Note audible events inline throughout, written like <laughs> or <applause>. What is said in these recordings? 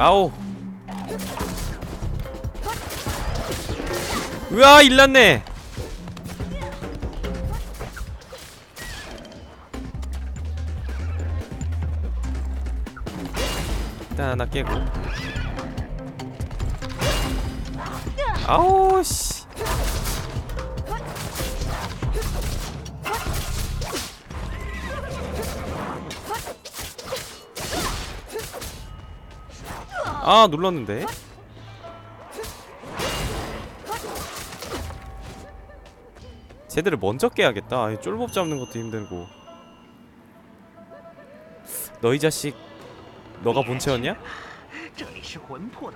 아우. 으아 일났네. 일단 하나 깨고. 아우 씨 아 눌렀는데? 쟤들을 먼저 깨야겠다. 아니, 쫄법 잡는 것도 힘들고. 너희 자식 너가 본체였냐?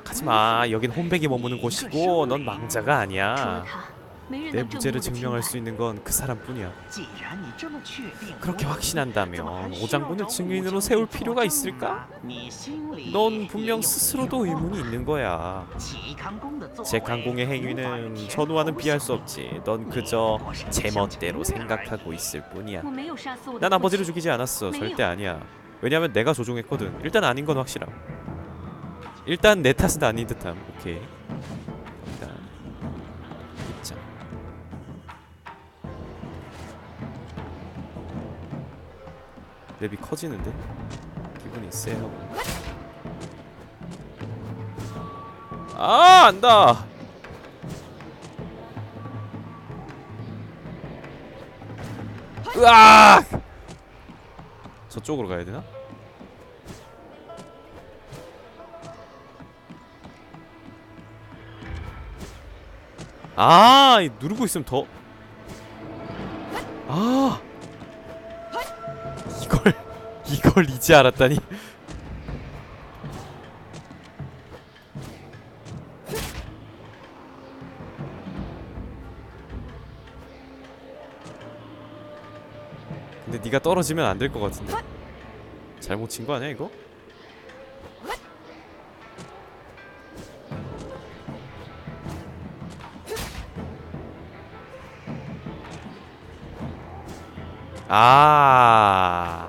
가지마. 여긴 혼백이 머무는 곳이고 넌 망자가 아니야. 내 무죄를 증명할 수 있는 건 그 사람뿐이야. 그렇게 확신한다면 오장군을 증인으로 세울 필요가 있을까? 넌 분명 스스로도 의문이 있는 거야. 제강공의 행위는 전우와는 비할 수 없지. 넌 그저 제멋대로 생각하고 있을 뿐이야. 난 아버지를 죽이지 않았어. 절대 아니야. 왜냐면 내가 조종했거든. 일단 아닌 건 확실함. 일단 내 탓은 아닌 듯함. 오케이. 랩이 커지는데? 기분이 쎄하고 아 안다 으악 저쪽으로 가야 되나? 아, 이 누르고 있으면 더. 아, 이걸 이걸 이제 알았다니. 근데 네가 떨어지면 안 될 것 같은데. 잘못 친 거 아니야 이거? 아.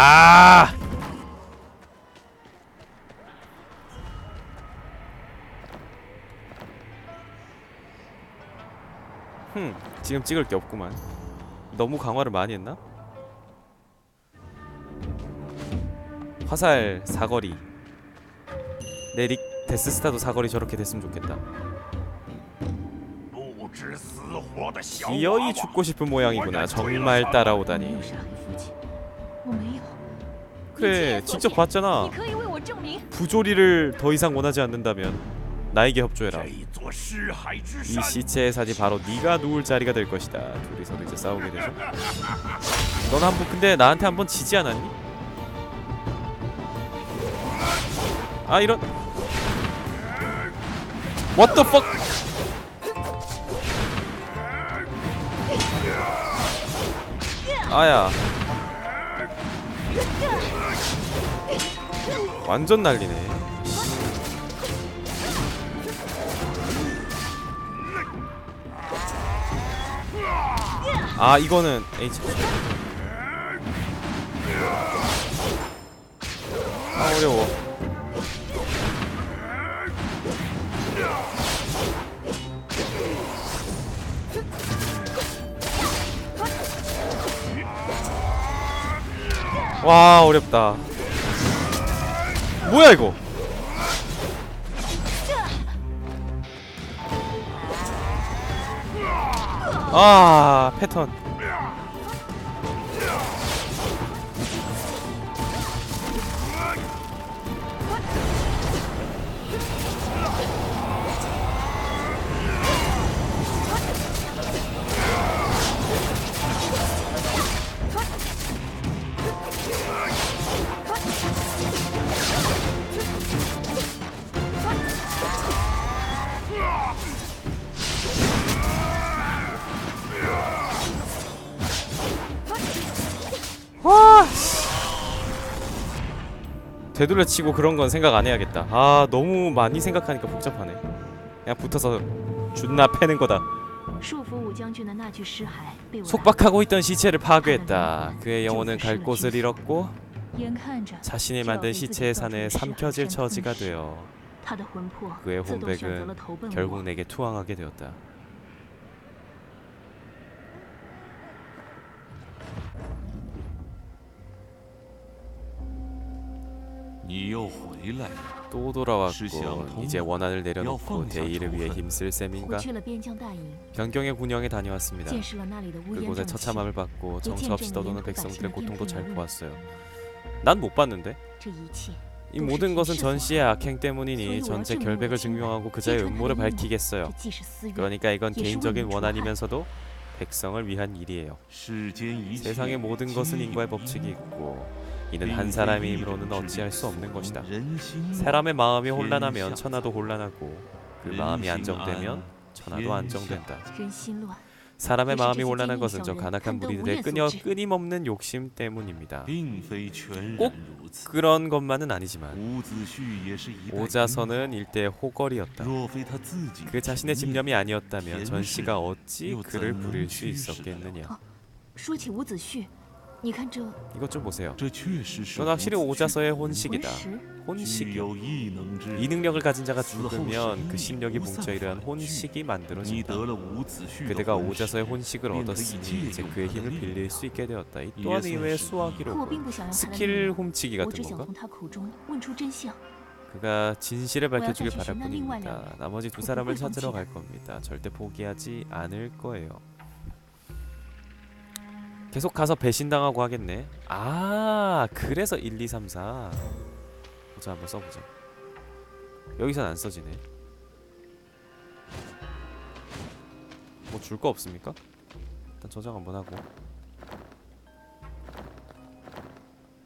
아. 흠, 지금 찍을 게 없구만. 너무 강화를 많이 했나? 화살 사거리. 내릭 데스스타도 사거리 저렇게 됐으면 좋겠다. 기어이 죽고 싶은 모양이구나. 정말 따라오다니. 그래 직접 봤잖아. 부조리를 더 이상 원하지 않는다면 나에게 협조해라. 이 시체의 산이 바로 네가 누울 자리가 될 것이다. 둘이서 이제 싸우게 되죠. 넌 한 번 근데 나한테 한 번 지지 않았니? 아 이런. What the fuck? 아야. 완전 난리네. 아 이거는 H. 아 어려워. 와 어렵다 뭐야 이거? 아 패턴 와! 되돌려치고 그런 건 생각 안 해야겠다. 아 너무 많이 생각하니까 복잡하네. 그냥 붙어서 준나 패는 거다. 속박하고 있던 시체를 파괴했다. 그의 영혼은 갈 곳을 그 잃었고 자신이 만든 시체의 산에 삼켜질 처지가 되어 그의 혼백은 결국 내게 투항하게 되었다. 또 돌아왔고 이제 원한을 내려놓고 대의를 위해 힘쓸 셈인가? 변경의 군영에 다녀왔습니다. 그곳에 처참함을 받고 정처 없이 떠도는 백성들의 고통도 잘 보았어요. 난 못 봤는데? 이 모든 것은 전 씨의 악행 때문이니 전체 결백을 증명하고 그자의 음모를 밝히겠어요. 그러니까 이건 개인적인 원한이면서도 백성을 위한 일이에요. 세상의 모든 것은 인과의 법칙이 있고 이는 한 사람의 힘으로는 어찌할 수 없는 것이다. 사람의 마음이 혼란하면 천하도 혼란하고 그 마음이 안정되면 천하도 안정된다. 사람의 마음이 혼란한 것은 저 간악한 무리들의 끊여 끊임없는 욕심 때문입니다. 꼭 그런 것만은 아니지만 오자선은 일대 호걸이었다. 그 자신의 집념이 아니었다면 전시가 어찌 그를 부릴 수 있었겠느냐. 说起伍子胥，你看这 이것 좀 보세요. 这确实是 이건 확실히 伍子胥 오자서의 魂 혼식이다. 石， 具 혼식이요. 有异能之 이 人 능력을 가진 자가 죽으면 그 심력이 뭉쳐 이러한 혼식이 你 만들어진다. 得了伍子胥的 그대가 魂 오자서의 石 혼식을便可以 얻었으니 借 이제 用 그의 他的 힘을 力 빌릴 수 있게 되었다. 이 예, 또한 사실 의외의 可我 수화기로 并不想让他的力 스킬 量， 훔치기 我 같은 只想 건가? 从他口中问出真相。 그가 진실을 밝혀주길 뭐야, 바랄 사실 신나는 뿐입니다. 말이야. 나머지 두 그거 사람을 꿀 찾으러 뻥치다. 갈 겁니다. 절대 포기하지 않을 거예요. 계속 가서 배신당하고 하겠네. 아, 그래서 1, 2, 3, 4. 보자, 한번 써보자. 여기선 안 써지네. 뭐 줄 거 없습니까? 일단 저장 한번 하고.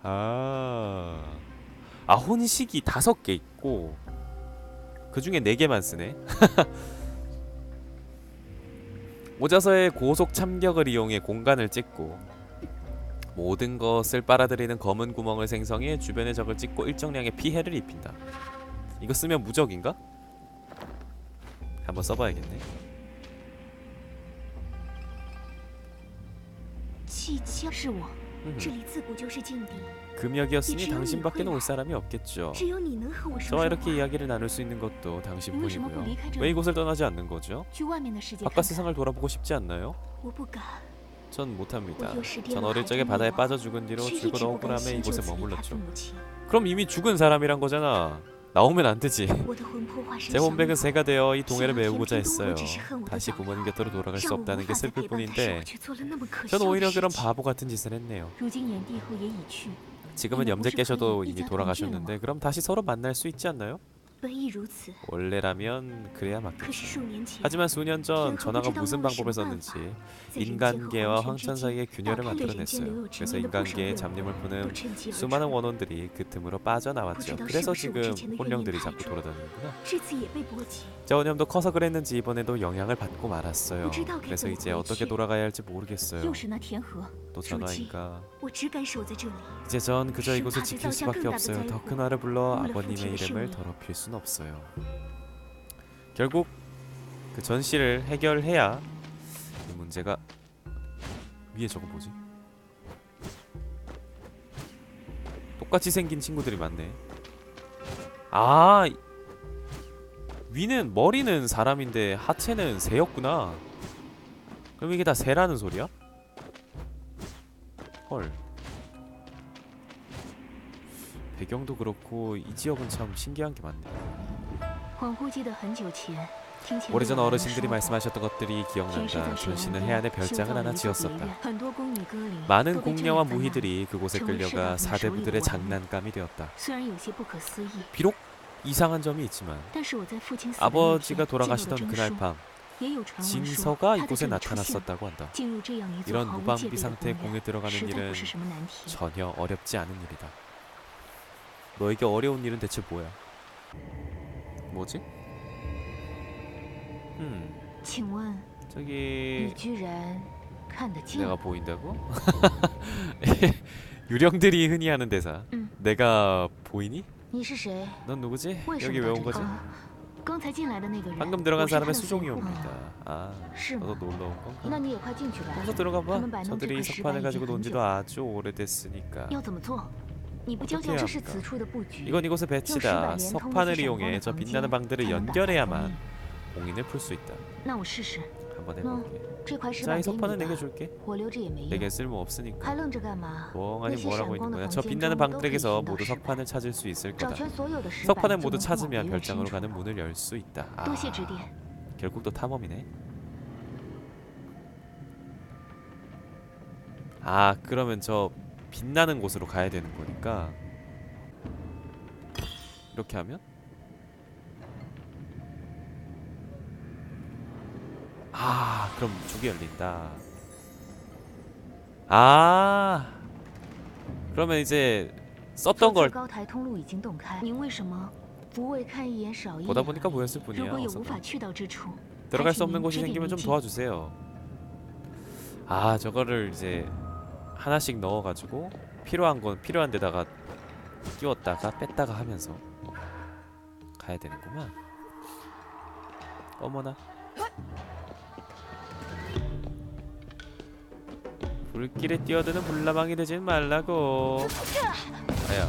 아, 아 혼식이 다섯 개 있고 그 중에 네 개만 쓰네. <laughs> 오자서의 고속 참격을 이용해 공간을 찍고 모든 것을 빨아들이는 검은 구멍을 생성해 주변의 적을 찍고 일정량의 피해를 입힌다. 이거 쓰면 무적인가? 한번 써봐야겠네. 气 음. 금역이었으니 당신밖에 올 사람이 없겠죠. 저와 이렇게 이야기를 나눌 수 있는 것도 당신뿐이고요. 왜 이곳을 떠나지 않는 거죠? 바깥 세상을 돌아보고 싶지 않나요? 전 못합니다. 전 어릴 적에 바다에 빠져 죽은 뒤로 죽은 억울함에 이곳에 머물렀죠. 그럼 이미 죽은 사람이란 거잖아. 나오면 안 되지. 제 혼백은 새가 되어 이 동해를 메우고자 했어요. 다시 부모님 곁으로 돌아갈 수 없다는 게 슬플 뿐인데 전 오히려 그런 바보 같은 짓을 했네요. 지금은 염제 깨셔도 이미 돌아가셨는데 그럼 다시 서로 만날 수 있지 않나요? 원래라면 그래야 맞겠죠. 하지만 수년 전 전하가 무슨 방법을 썼는지 인간계와 황천사의 균열을 만들어냈어요. 그래서 인간계의 잡념을 푸는 수많은 원혼들이 그 틈으로 빠져나왔죠. 그래서 지금 혼령들이 자꾸 돌아다니는구나. 자 원염도 커서 그랬는지 이번에도 영향을 받고 말았어요. 그래서 이제 어떻게 돌아가야 할지 모르겠어요. 또 전화인가. 이제 전 그저 이곳을 지킬 수밖에 없어요. 더 큰 화를 불러 아버님의 이름을 더럽힐 순 없어요. 결국 그 전시를 해결해야 문제가 위에 저거 뭐지? 똑같이 생긴 친구들이 많네. 아 이- 위는 머리는 사람인데 하체는 새였구나. 그럼 이게 다 새라는 소리야? 헐. 배경도 그렇고 이 지역은 참 신기한 게 많네. 恍惚记得很久前，听前辈 오래전 어르신들이 말씀하셨던 것들이 기억난다. 존씨는 해안에 별장을 하나 지었었다. 많은 공녀와 무희들이 그곳에 끌려가 사대부들의 장난감이 되었다. 비록 이상한 점이 있지만 아버지가 돌아가시던 그날 밤 진서가 이곳에 나타났었다고 한다. 이런 무방비 상태의 공에 들어가는 일은 전혀 어렵지 않은 일이다. 너에게 어려운 일은 대체 뭐야? 뭐지? 음, 请问 저기 你居然看得见？ 내가 보인다고? <laughs> 유령들이 흔히 하는 대사. 음. 내가 보이니? 你是谁？ 넌 누구지? 为什 여기 么 왜 到 온 这里 거지? 哦刚才进来的那个人， 방금 들어간 我是他 사람의 的 수종이 随扈 옵니다. 아, 是 너도 吗？ 놀러 온 건가? 那你也快进去吧。 평소 들어가 봐. 한번 만난 저들이 지 석판을 거의 가지고 10 논 지도 아주 오래됐으니까. 要怎么做？你不教 어떻게 教 해야 这是 합니까? 此处的布局。 이건 이곳의 배치다. 좀 석판을 신발 이용해 렌통 저 방지 빛나는 방들을 방지 연결해야만 공인을 풀 수 있다. 한번 해볼게. 자, 이 석판은 내게 줄게. 내게 쓸모 없으니까. 멍하니 뭐라고 있는 거야? 저 빛나는 방들에게서 모두 석판을 찾을 수 있을 거다. 석판을 모두 찾으면 별장으로 가는 문을 열 수 있다. 아, 결국 또 탐험이네. 아, 그러면 저 빛나는 곳으로 가야 되는 거니까 이렇게 하면 아 그럼 저기 열린다. 아 그러면 이제 썼던 걸 보다 보니까 보였을 뿐이야 들어갈 수 없는 곳이 생기면 좀 도와주세요. 아 저거를 이제 하나씩 넣어가지고 필요한 건 필요한 데다가 끼웠다가 뺐다가 하면서 가야 되는구만. 어머나. 불길에 뛰어드는 불나방이 되지 말라고. 아야.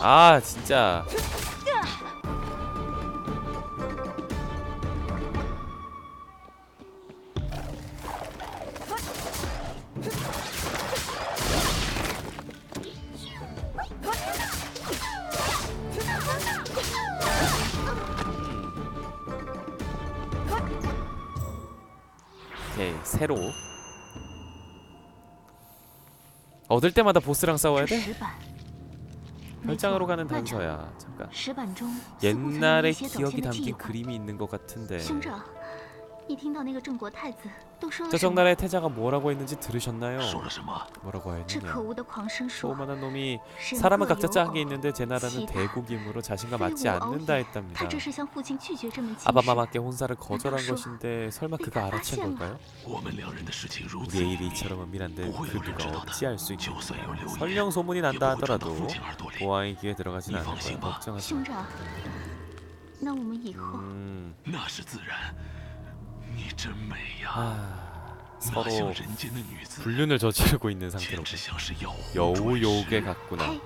아 진짜 오케이 새로. 얻을 때마다 보스랑 싸워야 돼? 별장으로 가는 단서야. 잠깐. 옛날에 기억이 담긴 그림이 있는 것 같은데. 저정나라의 태자가 뭐라고 했는지 들으셨나요? 뭐라고 했느냐? 오만한 놈이 사람은 각자 짝이 있는데 제 나라는 대국이므로 자신과 맞지 않는다 했답니다. 아바마마께 혼사를 거절한 것인데 설마 그가 알아챈 걸까요? 우리의 일이 이처럼 은밀한데 그 누가 어찌알 수 있겠어요? 설령 소문이 난다 하더라도 보아의 귀에 들어가진 않을 거야. 걱정하지 마. 음... 那是自然。你真美呀， 아... 那像 서로 人间的女子， 불륜을 저지르고 있는 简 상태로 直像是妖狐 여우 转 요괴 世。 같구나 嘿，<laughs>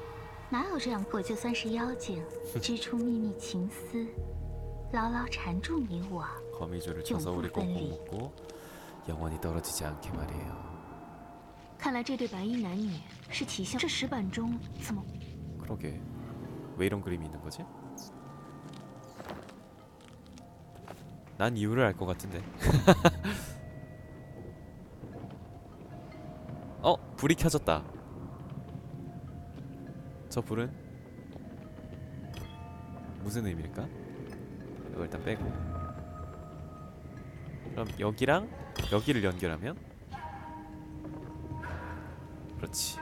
哪有这样？我就算是妖精，织出秘密情丝，牢牢缠住你我。 거미줄을 쳐서 우리 꽁꽁 분리. 묶고 영원히 떨어지지 않게 말이에요 看来这对白衣男女是体现这石板中怎么 그러게 왜 이런 그림이 있는 거지? 난 이유를 알 것 같은데 <laughs> 어? 불이 켜졌다 저 불은 무슨 의미일까? 이거 일단 빼고 그럼 여기랑 여기를 연결하면 그렇지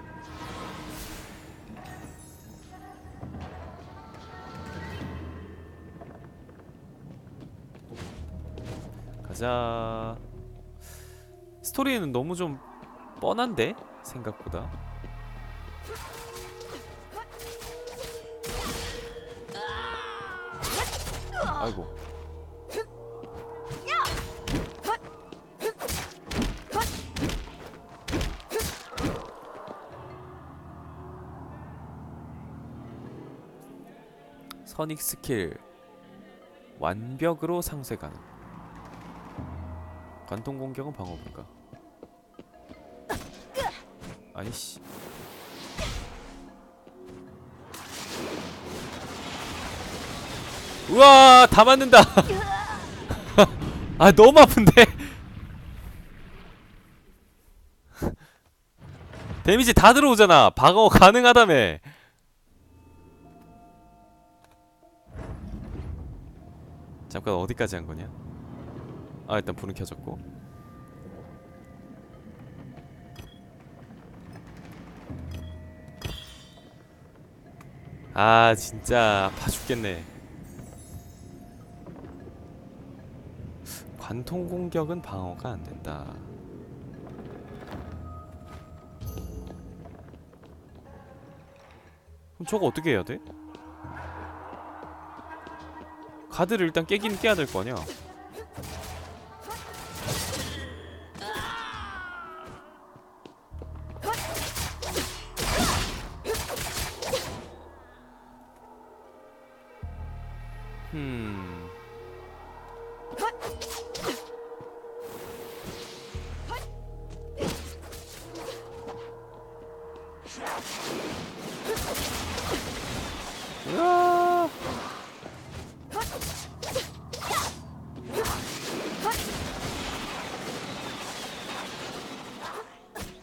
가자. 스토리는 너무 좀 뻔한데 생각보다. 아이고. 선익 스킬 완벽으로 상쇄 가능. 관통 공격은 방어 불가. 아이씨. 우와 다 맞는다. <laughs> 아 너무 아픈데. <laughs> 데미지 다 들어오잖아. 방어 가능하다며. 잠깐 어디까지 한 거냐? 아 일단 불은 켜졌고. 아 진짜 아파 죽겠네. 관통 공격은 방어가 안 된다. 그럼 저거 어떻게 해야 돼? 가드를 일단 깨긴 깨야 될 거 아니야 음. 으아.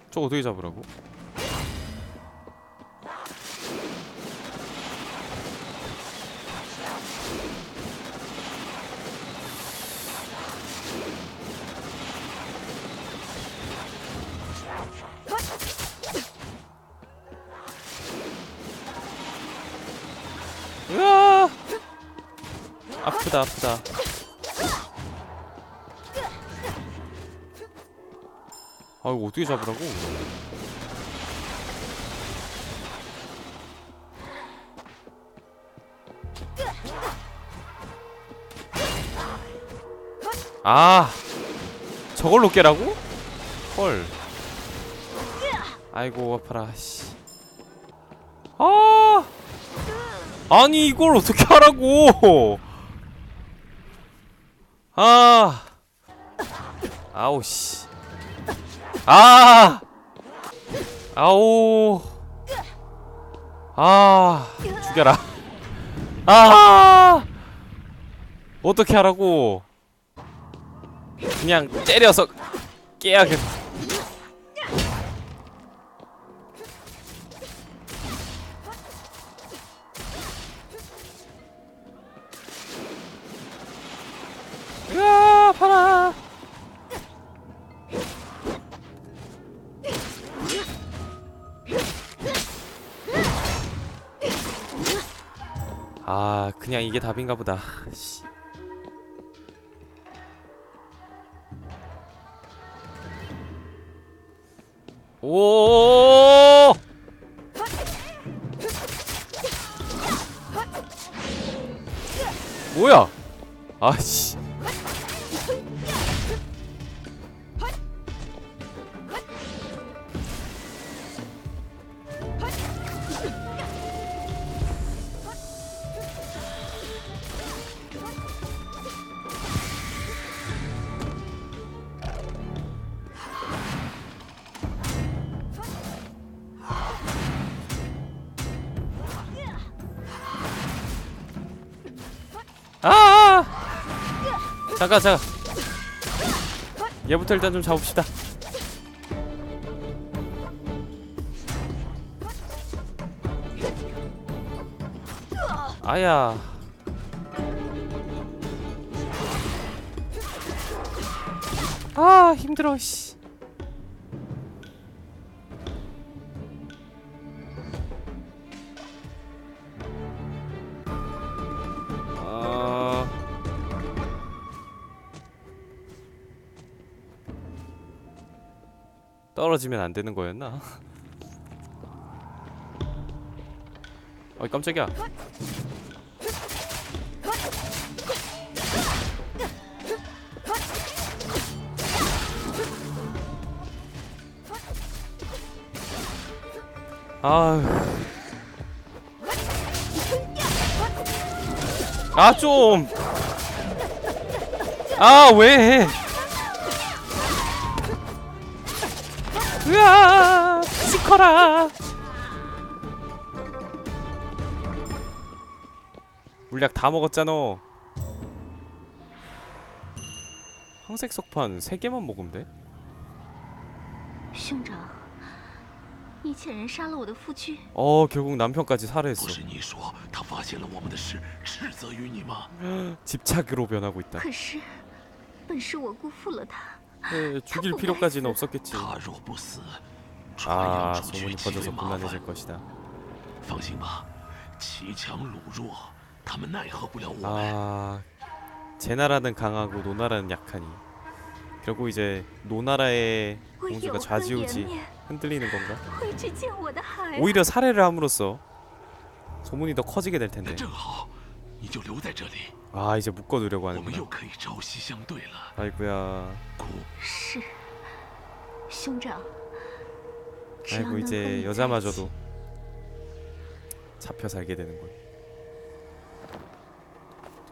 저거 어떻게 잡으라고? 아프다 아프다. 아 이거 어떻게 잡으라고? 아 저걸로 깨라고? 헐. 아이고 아파라 씨. 아! 아니 이걸 어떻게 하라고 아 아우 씨 아! 아오! 아! 죽여라. 아! 어떻게 하라고? 그냥 때려서 깨야겠. 으 그냥 이게 답인가 보다. 씨. 오! 뭐야? 아씨 아! 잠깐 잠깐. 얘부터 일단 좀 잡읍시다. 아야. 아 힘들어 씨. 떨어지면 안 되는 거였나? <laughs> 어이 깜짝이야. 아. 아 좀. 아 왜? 커라. 물약 다 먹었잖아. 황색 석판 3개만 먹으면 돼? 兄长，你遣人杀了我的夫君， 어 결국 남편까지 살해했어 不是你说他发现了我们的事，斥责于你吗？ <gasps> 집착으로 변하고 있다 可是本是我辜负了他。 에, 죽일 필요까지는 없었겠지 他若不死，传 아, 아 소문이 퍼져서 곤란해질 것이다. 아, 제 나라는 강하고 노나라는 약하니. 결국 이제 노나라의 공주가 좌지우지 흔들리는 건가? 오히려 살해를 함으로써 소문이 더 커지게 될 텐데. 아 이제 묶어두려고 하는구나. 아이구야. 아이고 이제 여자마저도 잡혀 살게 되는군.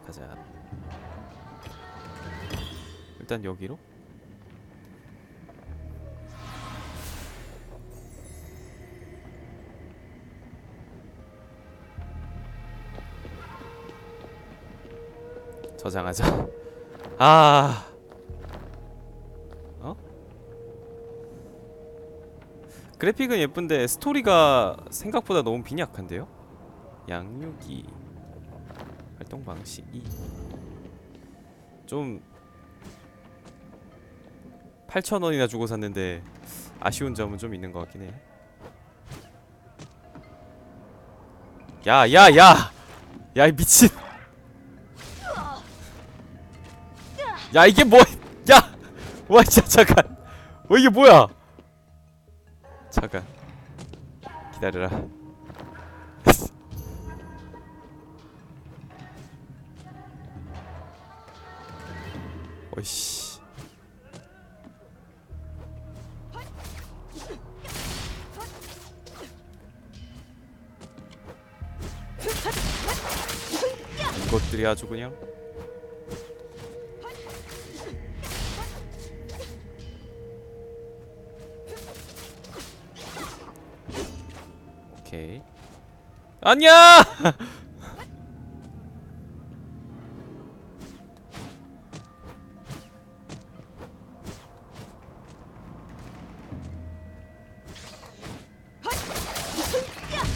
가자. 일단 여기로. 저장하자. <laughs> 아. 그래픽은 예쁜데 스토리가 생각보다 너무 빈약한데요? 양육이 활동 방식이 좀 8,000원이나 주고 샀는데 아쉬운 점은 좀 있는 것 같긴 해. 야, 야, 야! 야, 이 미친! 야, 이게 뭐, 야! 와, 진짜, 잠깐! 어, 이게 뭐야! 잠깐. 기다려라. 어이씨. 이것들이 아주 그냥 오케이.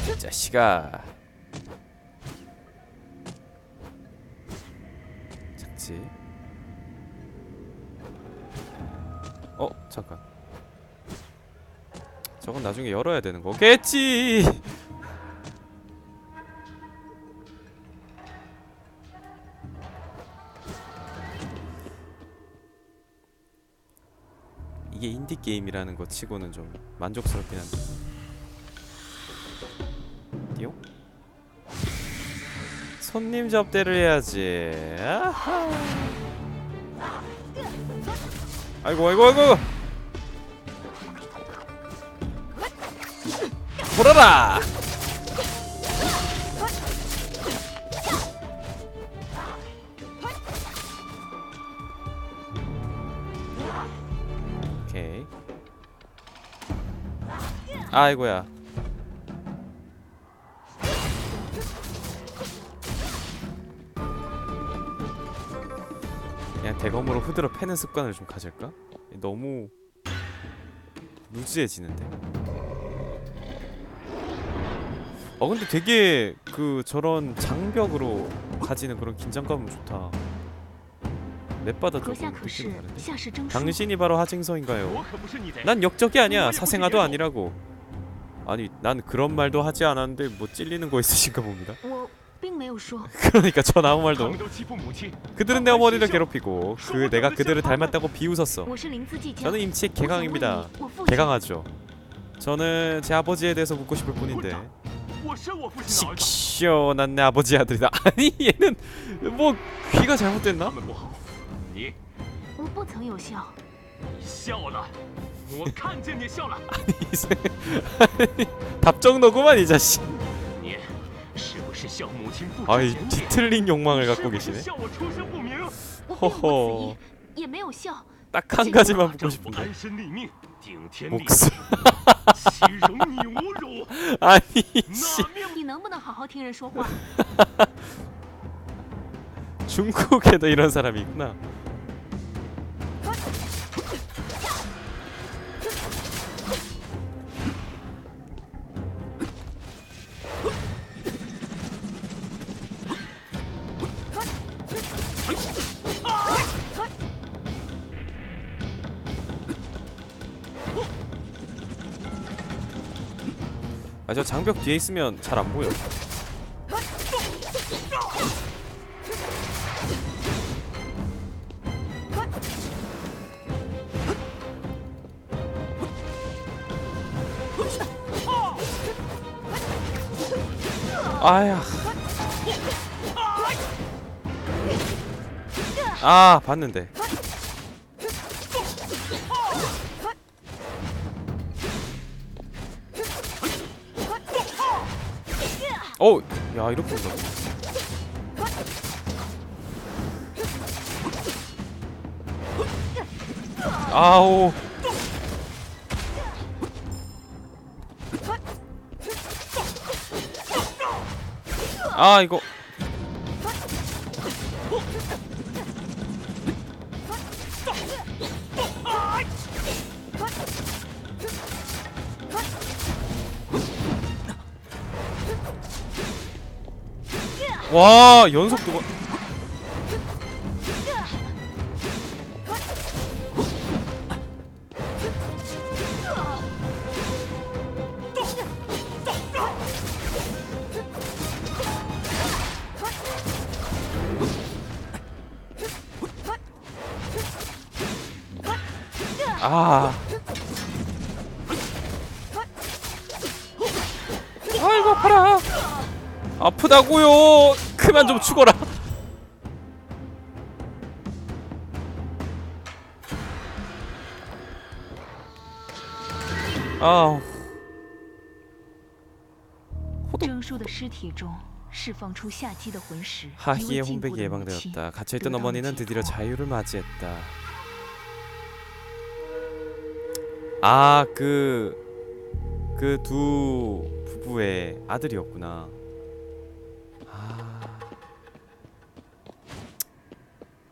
이 자식아. 작지. 어 잠깐. 저건 나중에 열어야 되는 거겠지 이게 인디 게임이라는 것 치고는 좀 만족스럽긴 한데 띠용? 손님 접대를 해야지 아하. 아이고 아이고 아이고 보라라 아이고야 그냥 대검으로 후드로 패는 습관을 좀 가질까? 너무 루즈해지는데 어 근데 되게 그 저런 장벽으로 가지는 그런 긴장감은 좋다. 맵바다 조금 느낌 다른데. 당신이 바로 하징서인가요? 난 역적이 아니야. 사생아도 아니라고. 아니 난 그런 말도 하지 않았는데 뭐 찔리는 거 있으신가 봅니다. <laughs> 我并没有说。 그러니까 전 아무 他 말도. 们都欺负母亲， 그들은 내 어머니를 괴롭히고 그 내가 그들을 닮았다고 비웃었어. 我是灵姿祭将。 저는 임치 我想问 개강입니다. 你我父亲 개강하죠. 저는 제 아버지에 대해서 묻고 싶을 뿐인데 我是我父亲的儿子， 시원한 내 아버지 아들이다. <laughs> 아니 얘는 뭐 귀가 他 잘못됐나? 们不好，你我不曾有效。你笑了， <laughs> 답정 너구만 이 자식. 아이 뒤틀린 욕망을 갖고 계시네. 허허. 딱 한 가지만 묻고 싶은데. 목숨. <laughs> 아니 씨. <laughs> 중국에도 이런 사람이 있구나. 아 저 장벽 뒤에 있으면 잘 안 보여. 아야. 아, 봤는데. 어, 야 이렇게 온다고? 아우. 아 이거 와 연속 두번 아. 아프다고요. 그만 좀 죽어라. 아. 하희의 혼백이 예방되었다. 갇혀있던 어머니는 드디어 자유를 맞이했다. 아, 그... 그 두 부부의 아들이었구나.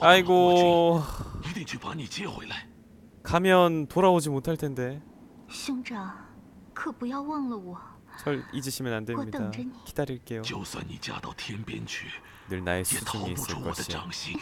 아이고. 军，一定去把你接回来。 가면 돌아오지 못할 텐데. 兄长，可不要忘了我。 절 잊으시면 안 됩니다. 어떤珍妮? 기다릴게요. 就算你嫁到天边去， 늘 나의 也逃 수중에 不 있을 出我的 것이야. 掌心。